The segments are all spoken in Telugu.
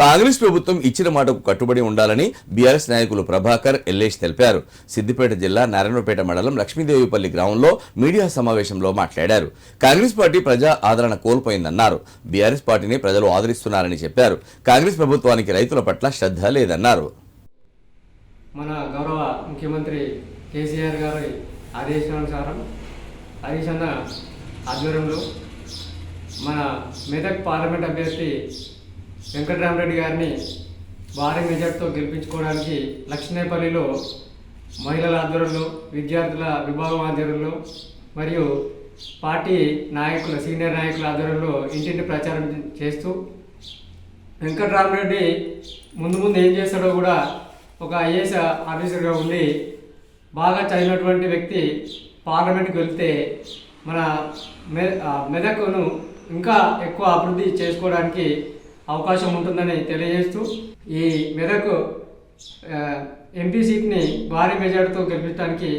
కాంగ్రెస్ ప్రభుత్వం ఇచ్చిన మాటకు కట్టుబడి ఉండాలని బీఆర్ఎస్ నాయకులు ప్రభాకర్ ఎల్లేష్ తెలిపారు. సిద్దిపేట జిల్లా నారాయణపేట మండలం లక్ష్మీదేవిపల్లి గ్రామంలో మీడియా సమావేశంలో మాట్లాడారు. కాంగ్రెస్ పార్టీ ప్రజా ఆదరణ కోల్పోయిందన్నారు. బీఆర్ఎస్ పార్టీని ప్రజలు ఆదరిస్తున్నారని చెప్పారు. కాంగ్రెస్ ప్రభుత్వానికి రైతుల పట్ల శ్రద్ధ లేదన్నారు. మన గౌరవ ముఖ్యమంత్రి కేసీఆర్ గారి ఆదేశానుసారం హరీష్ అన్న ఆధ్వర్యంలో మన మెదక్ పార్లమెంట్ అభ్యర్థి వెంకటరామరెడ్డి గారిని భారీ మెజార్టీతో గెలిపించుకోవడానికి లక్ష్మీపల్లిలో మహిళల ఆధ్వర్యంలో విద్యార్థుల విభాగం ఆధ్వర్యంలో మరియు పార్టీ నాయకుల సీనియర్ నాయకుల ఆధ్వర్యంలో ఇంటింటి ప్రచారం చేస్తూ వెంకటరామరెడ్డి ముందు ముందు ఏం చేస్తాడో కూడా ఒక ఐఏఎస్ ఆఫీసర్గా ఉండి బాగా చదివినటువంటి వ్యక్తి పార్లమెంట్కి వెళ్తే మన మె మెదక్ను ఇంకా ఎక్కువ అభివృద్ధి చేసుకోవడానికి అవకాశం ఉంటుందని తెలియజేస్తూ ఈ మెదక్ ఎంపీ సీట్ని భారీ మెజార్టీతో గెలిపించడానికి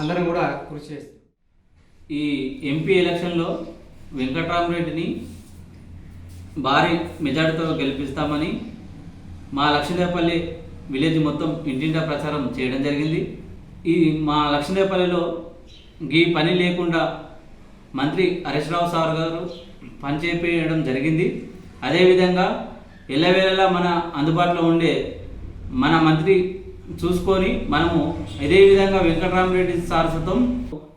అందరం కూడా కృషి చేస్తాం. ఈ ఎంపీ ఎలక్షన్లో వెంకట్రామరెడ్డిని భారీ మెజార్టీతో గెలిపిస్తామని మా లక్ష్మీదేవపల్లి విలేజ్ మొత్తం ఇంటింటా ప్రచారం చేయడం జరిగింది. ఈ మా లక్ష్మీదేవపల్లిలో ఈ పని లేకుండా మంత్రి హరీష్ రావు సార్ గారు పనిచేయడం జరిగింది. అదేవిధంగా ఎల్లవేళలా మన అందుబాటులో ఉండే మన మంత్రి చూసుకొని మనము ఇదే విధంగా వెంకటరామరెడ్డి సారథ్యం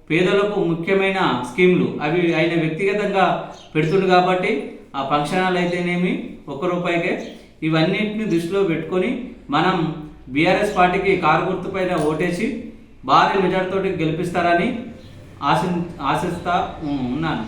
పేదలకు ముఖ్యమైన స్కీములు అవి ఆయన వ్యక్తిగతంగా పెడుతుండు కాబట్టి ఆ ఫంక్షనాలు అయితేనేమి ఒక్క రూపాయికే ఇవన్నింటిని దృష్టిలో పెట్టుకొని మనం బీఆర్ఎస్ పార్టీకి కారు గుర్తుపైన ఓటేసి భారీ మెజార్టీతో గెలిపిస్తారని ఆశి ఆశిస్తా ఉన్నాను.